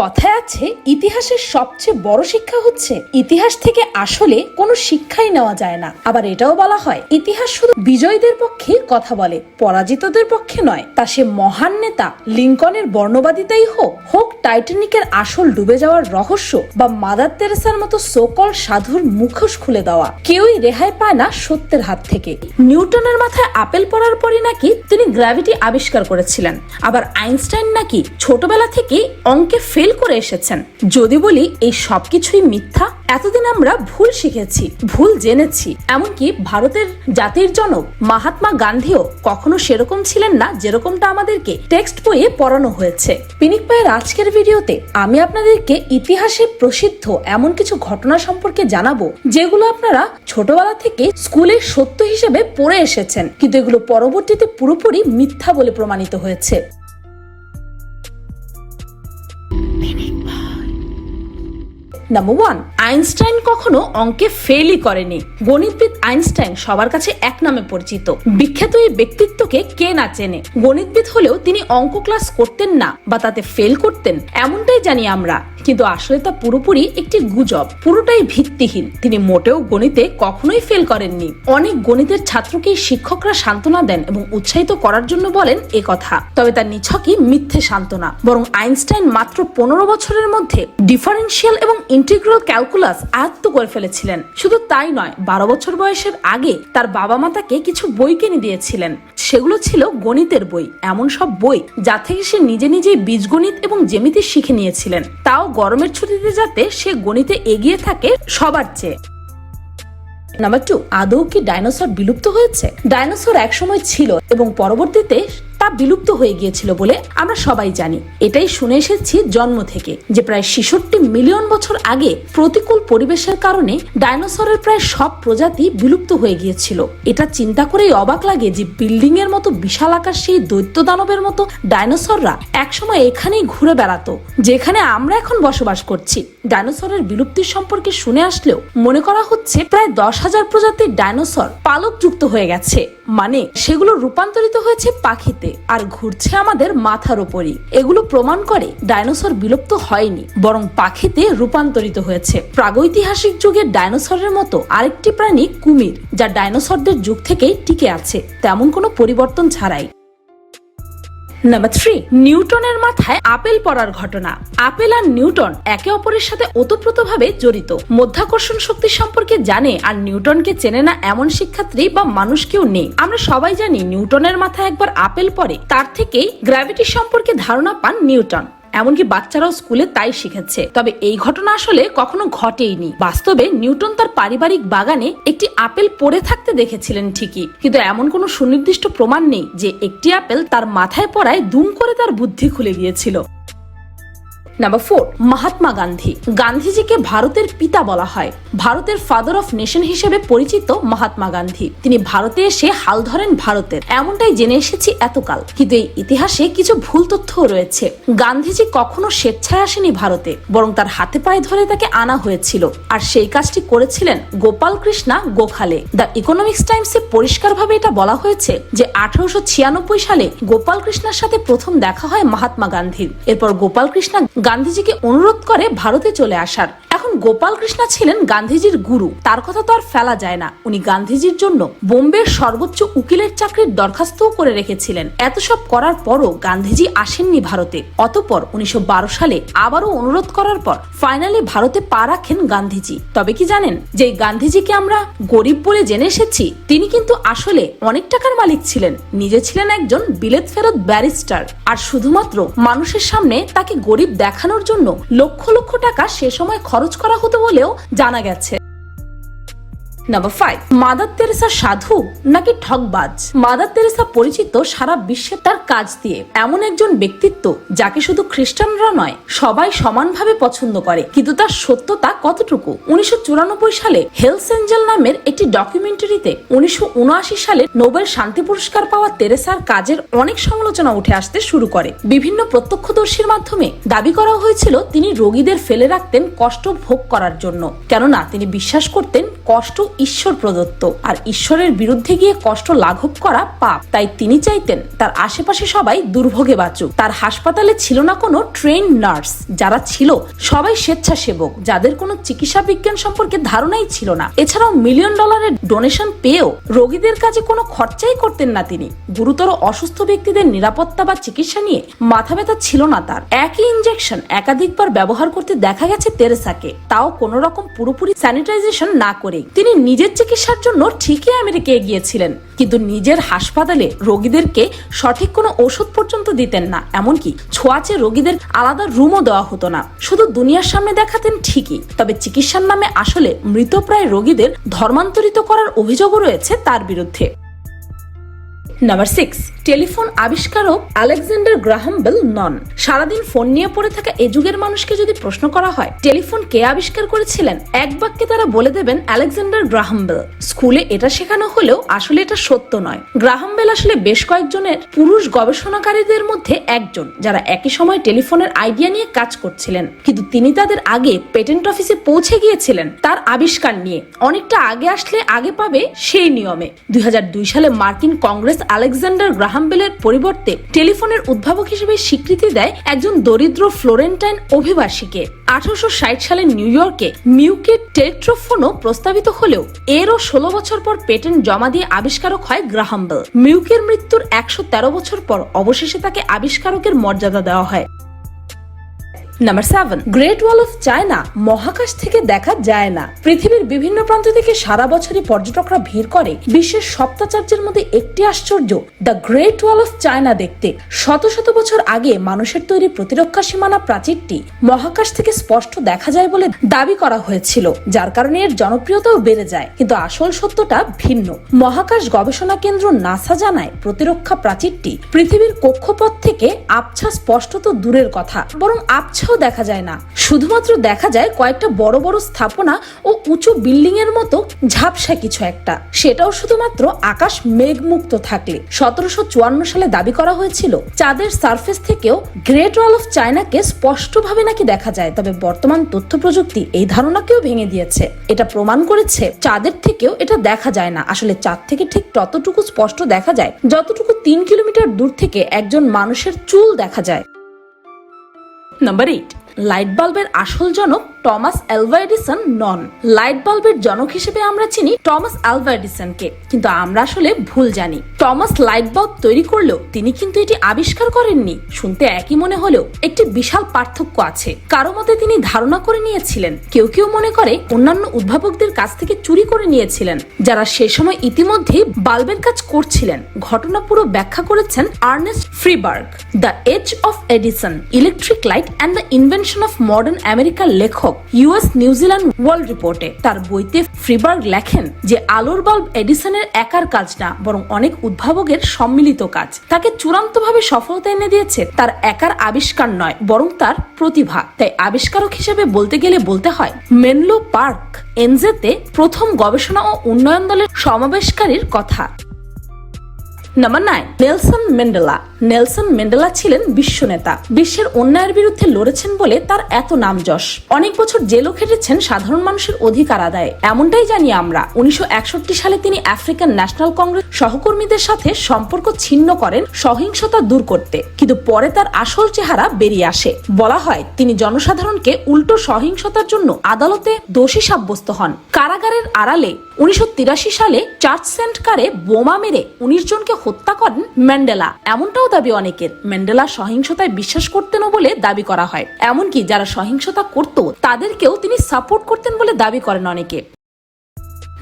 কথায় আছে, ইতিহাসের সবচেয়ে বড় শিক্ষা হচ্ছে, ইতিহাস থেকে আসলে কোনো শিক্ষাই নেওয়া যায় না। আবার এটাও বলা হয়, ইতিহাস শুধু বিজয়ীদের পক্ষে কথা বলে, পরাজিতদের পক্ষে নয়। তা সে মহান নেতা, লিঙ্কনের বর্ণবাদিতাই হোক হোক টাইটানিকের আসল ডুবে যাওয়ার রহস্য বা মাদার তেরেসার মতো সোকল সাধুর মুখোশ খুলে দেওয়া, কেউই রেহাই পায় না সত্যের হাত থেকে। নিউটনের মাথায় আপেল পড়ার পরই নাকি তিনি গ্র্যাভিটি আবিষ্কার করেছিলেন। আবার আইনস্টাইন নাকি ছোটবেলা থেকেই অঙ্কে ফেল করে এসেছেন। যদি বলি, এই সবকিছুই মিথ্যা, এতদিন আমরা ভুল শিখেছি, ভুল জেনেছি। এমনকি ভারতের জাতির জনক মহাত্মা গান্ধীও কখনো সেরকম ছিলেন না যেরকমটা আমাদেরকে টেক্সট বইয়ে পড়ানো হয়েছে। পিনিক পায়ের আজকের ভিডিওতে আমি আপনাদেরকে ইতিহাসে প্রসিদ্ধ এমন কিছু ঘটনা সম্পর্কে জানাব, যেগুলো আপনারা ছোটবেলা থেকে স্কুলে সত্য হিসেবে পড়ে এসেছেন। কিন্তু এগুলো পরবর্তীতে পুরোপুরি মিথ্যা বলে প্রমাণিত হয়েছে। Thank you. Number one Einstein কখনো অঙ্কে ফেলই করেনি। গণিতবিদ আইনস্টাইন সবার কাছে এক নামে পরিচিত। বিখ্যাত এই ব্যক্তিত্বকে কে না চেনে? গণিতবিদ হলেও তিনি অঙ্ক ক্লাস করতেন না বা তাতে ফেল করতেন, এমনটাই জানি আমরা। কিন্তু আসলে তা পুরোপুরি একটি গুজব, পুরোটাই ভিত্তিহীন। তিনি মোটেও গণিতে কখনোই ফেল করেননি। অনেক গণিতের ছাত্রকে শিক্ষকরা সান্ত্বনা দেন এবং উৎসাহিত করার জন্য বলেন এ কথা। তবে তার নিছকই মিথ্যে সান্ত্বনা। বরং আইনস্টাইন মাত্র পনেরো বছরের মধ্যে ডিফারেন্সিয়াল এবং ইন্টিগ্রাল ক্যালকুলাস আয়ত্ত করে ফেলেছিলেন। শুধু তাই নয়, বারো বছর বয়সের আগে তার বাবা মা তাকে কিছু বই কিনে দিয়েছিলেন। সেগুলো ছিল গণিতের বই, এমন সব বই যা থেকে সে নিজে নিজেই বীজগণিত এবং জ্যামিতি শিখে নিয়েছিলেন। তাও গরমের ছুটিতে যাতে সে গণিতে এগিয়ে থাকে সবার চেয়ে। নাম্বার টু আদৌ কি ডাইনোসর বিলুপ্ত হয়েছে? ডাইনোসর একসময় ছিল এবং পরবর্তীতে তা বিলুপ্ত হয়ে গিয়েছিল বলে আমরা সবাই জানি। এটাই শুনে এসেছি জন্ম থেকে, যে প্রায় ছেষট্টি মিলিয়ন বছর আগে প্রতিকূল পরিবেশের কারণে ডাইনোসরের প্রায় সব প্রজাতি বিলুপ্ত হয়ে গিয়েছিল। এটা চিন্তা করেই অবাক লাগে যে বিল্ডিং এর মতো বিশাল আকার সেই দৈত্য দানবের মতো ডাইনোসররা একসময় এখানেই ঘুরে বেড়াতো, যেখানে আমরা এখন বসবাস করছি। ডাইনোসরের বিলুপ্তির সম্পর্কে শুনে আসলেও মনে করা হচ্ছে প্রায় দশ হাজার প্রজাতির ডাইনোসর পালক যুক্ত হয়ে গেছে। মানে সেগুলো রূপান্তরিত হয়েছে পাখিতে আর ঘুরছে আমাদের মাথার উপরই এগুলো প্রমাণ করে ডাইনোসর বিলুপ্ত হয়নি, বরং পাখিতে রূপান্তরিত হয়েছে। প্রাগৈতিহাসিক যুগের ডাইনোসরের মতো আরেকটি প্রাণী কুমির, যা ডাইনোসরদের যুগ থেকেই টিকে আছে, তেমন কোনো পরিবর্তন ছাড়াই। নাম্বার থ্রি নিউটনের মাথায় আপেল পড়ার ঘটনা। আপেল আর নিউটন একে অপরের সাথে ওতপ্রোতভাবে জড়িত। মধ্যাকর্ষণ শক্তি সম্পর্কে জানে আর নিউটনকে চেনে না এমন শিক্ষার্থী বা মানুষ কেউ নেই। আমরা সবাই জানি নিউটনের মাথায় একবার আপেল পড়ে, তার থেকেই গ্র্যাভিটি সম্পর্কে ধারণা পান নিউটন। এমনকি বাচ্চারাও স্কুলে তাই শিখেছে। তবে এই ঘটনা আসলে কখনো ঘটেইনি। বাস্তবে নিউটন তার পারিবারিক বাগানে একটি আপেল পড়ে থাকতে দেখেছিলেন ঠিকই। কিন্তু এমন কোনো সুনির্দিষ্ট প্রমাণ নেই যে একটি আপেল তার মাথায় পড়ায় দুম করে তার বুদ্ধি খুলে গিয়েছিল নাম্বার ফোর মহাত্মা গান্ধী গান্ধীজিকে ভারতের পিতা বলা হয় ভারতের ফাদার অফ নেশন হিসেবে পরিচিত মহাত্মা গান্ধী তিনি ভারতে এসে হাল ধরেন ভারতের এমনটাই জেনে এসেছি এতকাল কিন্তু এই ইতিহাসে কিছু ভুল তথ্যও রয়েছে গান্ধীজি কখনো স্বেচ্ছায় আসেনি ভারতে বরং তার হাতে পায়ে ধরে তাকে আনা হয়েছিল আর সেই কাজটি করেছিলেন গোপাল কৃষ্ণা গোখালে দ্য ইকোনমিক্স টাইমসে পরিষ্কারভাবে এটা বলা হয়েছে যে আঠারোশো ছিয়ানব্বই সালে গোপাল কৃষ্ণার সাথে প্রথম দেখা হয় মহাত্মা গান্ধীর এরপর গোপাল কৃষ্ণা গান্ধীজিকে অনুরোধ করে ভারতে চলে আসার। এখন গোপাল কৃষ্ণা ছিলেন গান্ধীজির গুরু। তার কথা তো আর ফেলা যায় না। উনি গান্ধীজির জন্য বোম্বের সর্বোচ্চ উকিলের চাকরির দরখাস্তও করে রেখেছিলেন। এত সব করার পরও গান্ধীজি আসেননি ভারতে। অতপর উনিশশো বারো সালে আবারও অনুরোধ করার পর ফাইনালি ভারতে পা রাখেন গান্ধীজি। তবে কি জানেন, যে গান্ধীজিকে আমরা গরিব বলে জেনে এসেছি, তিনি কিন্তু আসলে অনেক টাকার মালিক ছিলেন। নিজে ছিলেন একজন বিলেত ফেরত ব্যারিস্টার। আর শুধুমাত্র মানুষের সামনে তাকে গরিব দেখানোর জন্য লক্ষ লক্ষ টাকা সে সময় খরচ করা হতো বলেও জানা গেছে। নাম্বার ফাইভ মাদার তেরেসা সাধু নাকি ঠকবাজ মাদার তেরেসা পরিচিত সারা বিশ্বে তার কাজ দিয়ে। এমন একজন ব্যক্তিত্ব যাকে শুধু খ্রিস্টানরা নয়, সবাই সমানভাবে পছন্দ করে। কিন্তু তার সত্যতা কতটুকু? উনিশশো চুরানব্বই সালে হেলস এঞ্জেল নামের একটি ডকুমেন্টারিতে উনিশশো উনআশি সালে নোবেল শান্তি পুরস্কার পাওয়া তেরেসার কাজের অনেক সমালোচনা উঠে আসতে শুরু করে। বিভিন্ন প্রত্যক্ষদর্শীর মাধ্যমে দাবি করা হয়েছিল তিনি রোগীদের ফেলে রাখতেন কষ্ট ভোগ করার জন্য। কেননা তিনি বিশ্বাস করতেন কষ্ট ঈশ্বর প্রদত্ত। আর ঈশ্বরের বিরুদ্ধে গিয়ে কষ্ট লাঘব করা পাপ। তাই তিনি চাইতেন তার আশেপাশে সবাই দুর্ভোগে বাঁচুক। তার হাসপাতালে ছিল না কোনো ট্রেন নার্স যারা ছিল সবাই স্বেচ্ছাসেবক। যাদের কোনো চিকিৎসা বিজ্ঞান সম্পর্কে ধারণাই ছিল না। এছাড়াও মিলিয়ন ডলারের ডোনেশন পেয়েও রোগীদের কাজে কোনো খরচাই করতেন না তিনি। গুরুতর অসুস্থ ব্যক্তিদের নিরাপত্তা বা চিকিৎসা নিয়ে মাথা ব্যথা ছিল না তার। একই ইনজেকশন একাধিকবার ব্যবহার করতে দেখা গেছে তেরেসাকে। তাও কোনো রকম পুরোপুরি স্যানিটাইজেশন না করে তিনি নিজের চিকিৎসার জন্য ঠিকই আমেরিকায় গিয়েছিলেন কিন্তু নিজের হাসপাতালে রোগীদেরকে সঠিক কোনো ওষুধ পর্যন্ত দিতেন না, এমনকি ছোঁয়াচে রোগীদের আলাদা রুমও দেওয়া হতো না। শুধু দুনিয়ার সামনে দেখাতেন ঠিকই, তবে চিকিৎসার নামে আসলে মৃতপ্রায় রোগীদের ধর্মান্তরিত করার অভিযোগও রয়েছে তার বিরুদ্ধে। নাম্বার সিক্স টেলিফোন আবিষ্কারক আলেকজান্ডার গ্রাহাম বেল নন। সারাদিন ফোন নিয়ে পড়ে থাকা এ যুগের মানুষকে যদি প্রশ্ন করা হয় টেলিফোন কে আবিষ্কার করেছিলেন? এক বাক্যে তারা বলে দেবেন আলেকজান্ডার গ্রাহাম বেল। স্কুলে এটা শেখানো হলেও আসলে এটা সত্য নয়। গ্রাহাম বেল আসলে বেশ কয়েকজনের পুরুষ গবেষণাকারীদের মধ্যে একজন, যারা একই সময় টেলিফোনের আইডিয়া নিয়ে কাজ করছিলেন। কিন্তু তিনি তাদের আগে পেটেন্ট অফিসে পৌঁছে গিয়েছিলেন তার আবিষ্কার নিয়ে। অনেকটা আগে আসলে আগে পাবে সেই নিয়মে। দুই হাজার দুই সালে মার্কিন কংগ্রেস আলেকজান্ডার গ্রাহাম বেলের পরিবর্তে টেলিফোনের উদ্ভাবক হিসেবে স্বীকৃতি দেয় একজন দরিদ্র ফ্লোরেন্টাইন অভিবাসীকে। আঠারোশো ষাট সালে নিউ ইয়র্কে মিউকে টেলিট্রোফোনও প্রস্তাবিত হলেও এরও ষোলো বছর পর পেটেন্ট জমা দিয়ে আবিষ্কারক হয় গ্রাহাম্বেল মিউকের মৃত্যুর একশো তেরো বছর পর অবশেষে তাকে আবিষ্কারকের মর্যাদা দেওয়া হয়। Number seven Great Wall of China মহাকাশ থেকে দেখা যায় না। পৃথিবীর বিভিন্ন প্রান্ত থেকে সারা বছরই পর্যটকরা ভিড় করে। বিশ্বের সপ্তাচার্যের মধ্যে একটি আশ্চর্য the Great Wall of China দেখতে। শত শত বছর আগে মানুষের তৈরি প্রতিরক্ষা সীমানা প্রাচীরটি মহাকাশ থেকে স্পষ্ট দেখা যায় বলে দাবি করা হয়েছিল, যার কারণে এর জনপ্রিয়তাও বেড়ে যায়। কিন্তু আসল সত্যটা ভিন্ন। মহাকাশ গবেষণা কেন্দ্র নাসা জানায়, প্রতিরক্ষা প্রাচীরটি পৃথিবীর কক্ষপথ থেকে আবছা স্পষ্টত দূরের কথা। বরং আবছাও দেখা যায় না। শুধুমাত্র দেখা যায় কয়েকটা বড় বড় স্থাপনা ও উঁচু বিল্ডিং এর মতো ঝাপসা কিছু একটা। সেটাও শুধুমাত্র আকাশ মেঘমুক্ত থাকলে। সতেরোশো চুয়ান্ন সালে দাবি করা হয়েছিল, চাঁদের সারফেস থেকেও গ্রেট ওয়াল অফ চায়নাকে স্পষ্টভাবে নাকি দেখা যায়, তবে বর্তমান তথ্য প্রযুক্তি এই ধারণাকেও ভেঙে দিয়েছে। এটা প্রমাণ করেছে, চাঁদের থেকেও এটা দেখা যায় না। আসলে চাঁদ থেকে ঠিক ততটুকু স্পষ্ট দেখা যায়, যতটুকু তিন কিলোমিটার দূর থেকে একজন মানুষের চুল দেখা যায়। নাম্বার এইট লাইট বাল্বের আসল জনক টমাস অ্যালভা এডিসন নন। লাইট বাল্বের জনক হিসেবে আমরা চিনি টমাস অ্যালভা এডিসনকে কিন্তু আমরা আসলে ভুল জানি। টমাস লাইট বাল্ব তৈরি করলেও তিনি কিন্তু এটি আবিষ্কার করেননি। শুনতে একই মনে হলেও একটি বিশাল পার্থক্য আছে। কারও মতে তিনি ধারণা করে নিয়েছিলেন। কেউ কেউ মনে করে অন্যান্য উদ্ভাবকদের কাছ থেকে চুরি করে নিয়েছিলেন, যারা সে সময় ইতিমধ্যেই বাল্বের কাজ করছিলেন। ঘটনা পুরো ব্যাখ্যা করেছেন Ernest Freeberg, the age of Edison, electric light and the invention of modern আমেরিকার লেখক। ইউএস নিউজিল্যান্ড ওয়ার্ল্ড রিপোর্টে তার বইতে ফ্রিবার্গ লেখেন যে আলোর বাল্ব এডিসনের একার কাজ না বরং অনেক উদ্ভাবকের সম্মিলিত কাজ। তাকে চূড়ান্তভাবে সফলতা এনে দিয়েছে তার একার আবিষ্কার নয়, বরং তার প্রতিভা। তাই আবিষ্কারক হিসেবে বলতে গেলে বলতে হয়, মেনলো পার্ক, এনজেতে প্রথম গবেষণা ও উন্নয়ন দলের সমাবেশকারীর কথা। Number nine, Nelson Mandela Nelson Mandela ছিলেন বিশ্ব নেতা। বিশ্বের অন্যায়ের বিরুদ্ধে লড়েছেন বলে তার এত নাম যশ। অনেক বছর জেলও খেটেছেন সাধারণ মানুষের অধিকার আদায়। এমনটাই জানি আমরা। উনিশশো একষট্টি সালে তিনি আফ্রিকান ন্যাশনাল কংগ্রেস সহকর্মীদের সাথে সম্পর্ক ছিন্ন করেন সহিংসতা দূর করতে। কিন্তু পরে তার আসল চেহারা বেরিয়ে আসে। বলা হয়, তিনি জনসাধারণকে উল্টো সহিংসতার জন্য আদালতে দোষী সাব্যস্ত হন। কারাগারের আড়ালে উনিশশো তিরাশি সালে চার্চ সেন্ট কারে বোমা মেরে উনিশ জনকে হত্যা করেন ম্যান্ডেলা। এমনটাও দাবি অনেকের। ম্যান্ডেলা সহিংসতায় বিশ্বাস করতেন বলে দাবি করা হয়। এমনকি যারা সহিংসতা করত, তাদেরকেও তিনি সাপোর্ট করতেন বলে দাবি করেন অনেকে।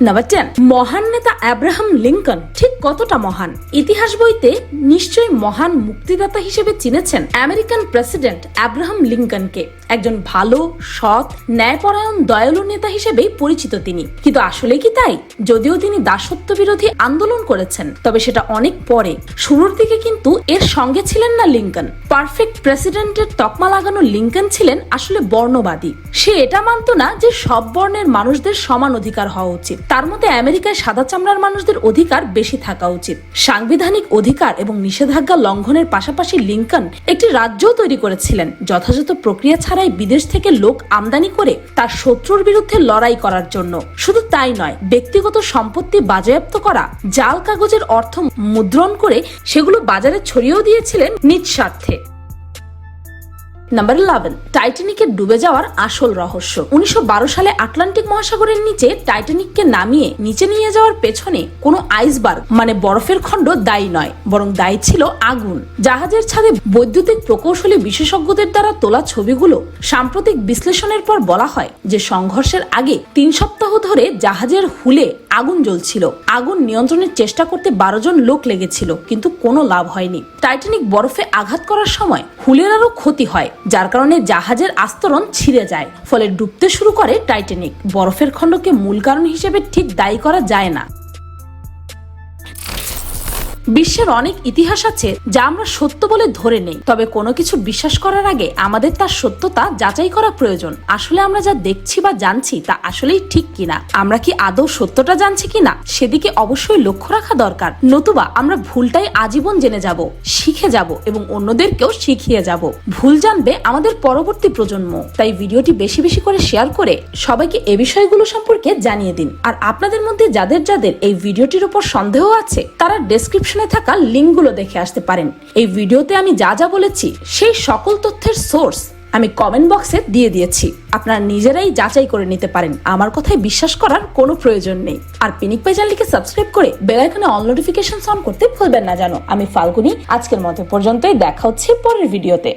নাম্বার মহান নেতা আব্রাহাম লিঙ্কন ঠিক কতটা মহান? ইতিহাস বইতে নিশ্চয়ই মহান মুক্তিদাতা হিসেবে চিনেছেন আমেরিকান প্রেসিডেন্ট আব্রাহাম লিঙ্কনকে। একজন ভালো, সৎ, ন্যায়পরায়ণ, দয়ালু নেতা হিসেবেই পরিচিত তিনি। কিন্তু আসলে কি তাই? যদিও তিনি দাসত্ব বিরোধী আন্দোলন করেছেন, তবে সেটা অনেক পরে। শুরুর দিকে কিন্তু এর সঙ্গে ছিলেন না লিঙ্কন। পারফেক্ট প্রেসিডেন্টের তকমা লাগানো লিঙ্কন ছিলেন আসলে বর্ণবাদী। সে এটা মানত না যে সব বর্ণের মানুষদের সমান অধিকার হওয়া উচিত। তার মতে আমেরিকায় সাদা চামড়ার মানুষদের অধিকার বেশি থাকা উচিত। সাংবিধানিক অধিকার এবং নিষেধাজ্ঞা লঙ্ঘনের পাশাপাশি লিঙ্কন একটি রাজ্যও তৈরি করেছিলেন, যথাযথ প্রক্রিয়া ছাড়াই বিদেশ থেকে লোক আমদানি করে তার শত্রুর বিরুদ্ধে লড়াই করার জন্য। শুধু তাই নয়, ব্যক্তিগত সম্পত্তি বাজেয়াপ্ত করা, জাল কাগজের অর্থ মুদ্রণ করে সেগুলো বাজারে ছড়িয়েও দিয়েছিলেন নিজ স্বার্থে। নাম্বার ইলেভেন টাইটানিকের ডুবে যাওয়ার আসল রহস্য। উনিশশো বারো সালে আটলান্টিক মহাসাগরের নিচে টাইটানিককে নামিয়ে নিচে নিয়ে যাওয়ার পেছনে কোনো আইসবার্গ মানে বরফের খণ্ড দায়ী নয়, বরং দায়ী ছিল আগুন। জাহাজের ছাদে বৈদ্যুতিক প্রকৌশলী বিশেষজ্ঞদের দ্বারা তোলা ছবিগুলো সাম্প্রতিক বিশ্লেষণের পর বলা হয় যে সংঘর্ষের আগে তিন সপ্তাহ ধরে জাহাজের হুলে আগুন জ্বলছিল। আগুন নিয়ন্ত্রণের চেষ্টা করতে বারো জন লোক লেগেছিল, কিন্তু কোনো লাভ হয়নি। টাইটানিক বরফে আঘাত করার সময় হুলের আরও ক্ষতি হয়। যার কারণে জাহাজের আস্তরণ ছিঁড়ে যায়, ফলে ডুবতে শুরু করে টাইটানিক বরফের খণ্ডকে মূল কারণ হিসেবে ঠিক দায়ী করা যায় না। বিশ্বের অনেক ইতিহাস আছে যা আমরা সত্য বলে ধরে নেই। তবে কোনো কিছু বিশ্বাস করার আগে আমাদের তার সত্যতা যাচাই করা প্রয়োজন। আসলে আমরা যা দেখছি বা জানছি তা আসলেই ঠিক কিনা? আমরা কি আদৌ সত্যটা জানছি কিনা? সেদিকে অবশ্যই লক্ষ্য রাখা দরকার। নতুবা আমরা ভুলটাই আজীবন জেনে যাব, শিখে যাব এবং অন্যদেরকেও শিখিয়ে যাব। ভুল জানবে আমাদের পরবর্তী প্রজন্ম। তাই ভিডিওটি বেশি বেশি করে শেয়ার করে সবাইকে এ বিষয়গুলো সম্পর্কে জানিয়ে দিন। আর আপনাদের মধ্যে যাদের যাদের এই ভিডিওটির উপর সন্দেহ আছে, তারা ডেসক্রিপশনে থাকা লিঙ্কগুলো দেখে আসতে পারেন। এই ভিডিওতে আমি যা যা বলেছি, সেই সকল তথ্যের সোর্স আমি কমেন্ট বক্সে দিয়ে দিয়েছি। আপনারা নিজেরাই যাচাই করে নিতে পারেন। আমার কথায় বিশ্বাস করার কোনো প্রয়োজন নেই। আর পিনিক পাই চ্যানেলটিকে সাবস্ক্রাইব করে বেল আইকনে অল নোটিফিকেশন অন করতে ভুলবেন না জানো। আমি ফাল্গুনি, আজকের মতো পর্যন্তই। দেখা হচ্ছে পরের ভিডিওতে